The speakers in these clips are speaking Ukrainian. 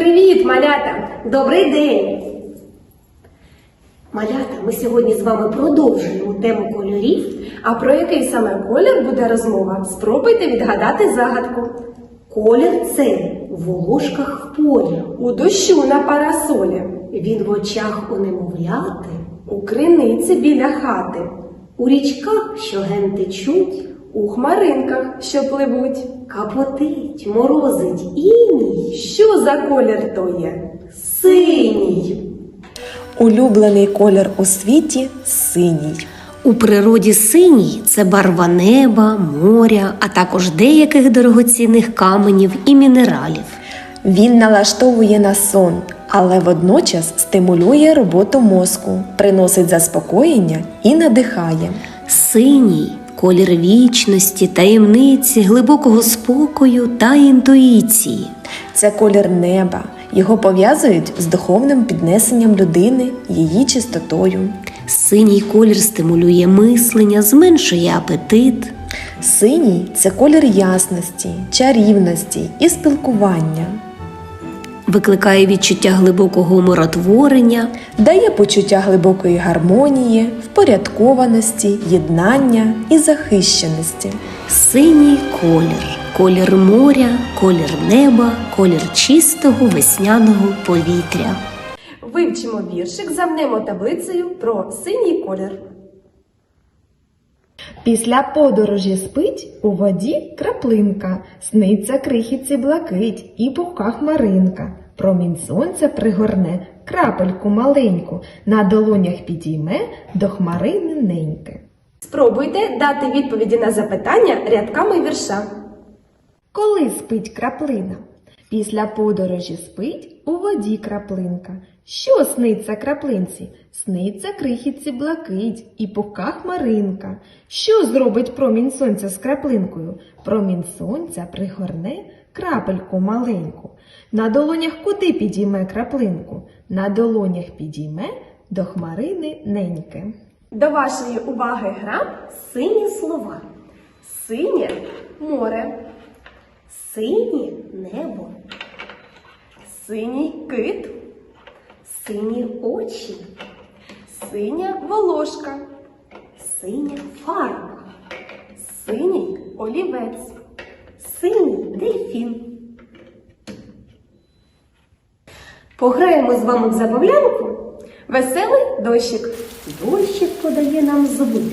Привіт, малята! Добрий день! Малята, ми сьогодні з вами продовжуємо тему кольорів. А про який саме колір буде розмова? Спробуйте відгадати загадку. Колір цей в волошках в полі, у дощу на парасолі. Він в очах у немовляти, у криниці біля хати, у річках, що ген течуть, у хмаринках, що пливуть. Капотить, морозить іній. Що за колір то є? Синій. Улюблений колір у світі синій. У природі синій це барва неба, моря, а також деяких дорогоцінних каменів і мінералів. Він налаштовує на сон, але водночас стимулює роботу мозку, приносить заспокоєння і надихає. Синій колір вічності, таємниці, глибокого спокою та інтуїції. Це колір неба. Його пов'язують з духовним піднесенням людини, її чистотою. Синій колір стимулює мислення, зменшує апетит. Синій це колір ясності, чарівності і спілкування. Викликає відчуття глибокого умиротворення, Дає почуття глибокої гармонії, впорядкованості, єднання і захищеності. синій колір, колір моря, колір неба, колір чистого весняного повітря. Вивчимо віршик, замнемо таблицею про синій колір. Після подорожі спить у воді краплинка, сниться крихітці блакить і пухка хмаринка. Промінь сонця пригорне, крапельку маленьку, на долонях підійме до хмарини неньки. Спробуйте дати відповіді на запитання рядками вірша. Коли спить краплина? Після подорожі спить у воді краплинка. Що сниться краплинці? Сниться крихітці блакить і пухка хмаринка. Що зробить промінь сонця з краплинкою? Промінь сонця пригорне крапельку маленьку. На долонях куди підійме краплинку? На долонях підійме до хмарини неньки. До вашої уваги гра сині слова. Синє море, синє небо, синій кит, сині очі, синя волошка, синя фарба, синій олівець, синій дельфін. Пограємо з вами в забавлянку. Веселий дощик. Дощик подає нам звук.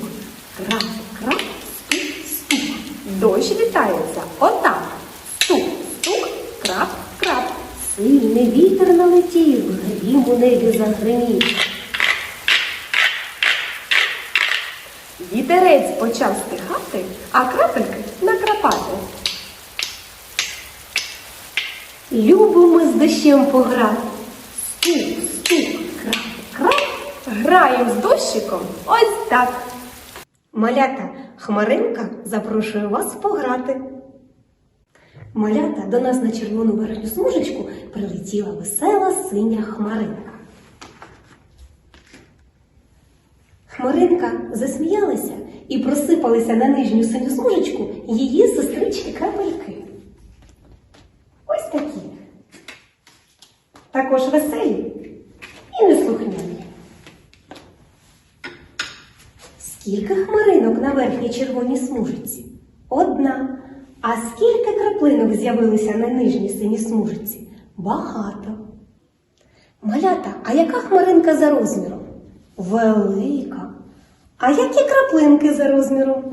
Крап, крап, стук, стук. Дощ вітається. Отак. Стук, стук, крап, крап. Сильний вітер налетів, грім у небі загримів. Вітерець почав стихати, а крапельки накрапати. Любимо з дощем пограти. Стук, стук, крап, крап. Граємо з дощиком ось так. Малята, Хмаринка запрошує вас пограти. Малята до нас на червону верхню смужечку прилетіла весела синя хмаринка. Хмаринка засміялася і просипалися на нижню синю смужечку її сестрички крапельки. Ось такі. Також веселі і неслухняні. Скільки хмаринок на верхній червоній смужиці? Одна. А скільки краплинок з'явилося на нижній синій смужиці? Багато. Малята, а яка хмаринка за розміром? Велика. А які краплинки за розміром?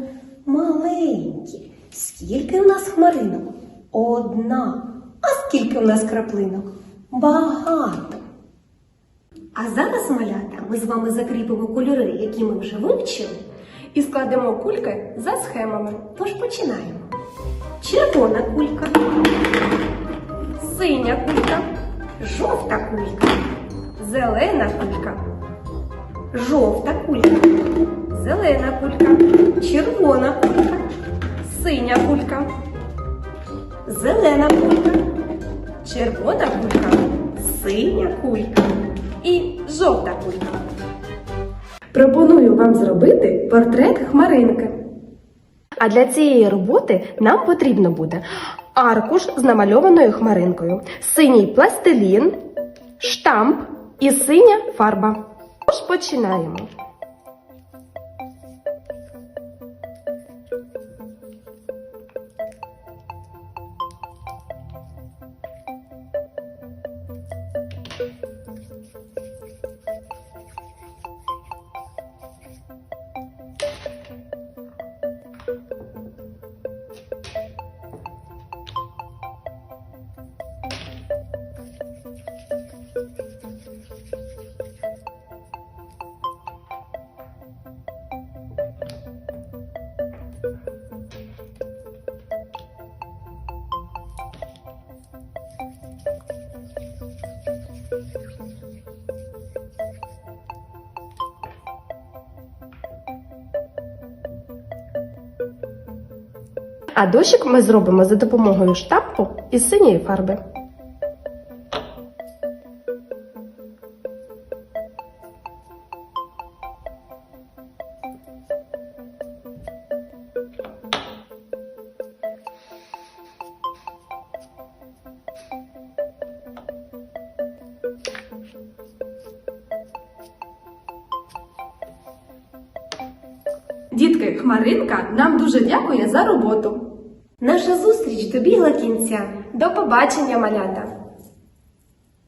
Маленькі. Скільки в нас хмаринок? Одна. А скільки в нас краплинок? Багато. А зараз, малята, ми з вами закріпимо кольори, які ми вже вивчили, і складемо кульки за схемами. Тож починаємо. Червона кулька, синя кулька, жовта кулька, зелена кулька, жовта кулька, зелена кулька, червона кулька, синя кулька, зелена кулька, червона кулька, синя кулька і жовта кулька. Пропоную вам зробити портрет хмаринки. А для цієї роботи нам потрібно буде аркуш з намальованою хмаринкою, синій пластилін, штамп і синя фарба. Тож починаємо. А дощик ми зробимо за допомогою штампу і синьої фарби. Дітки, Хмаринка нам дуже дякує за роботу. Наша зустріч добігла кінця. До побачення, малята!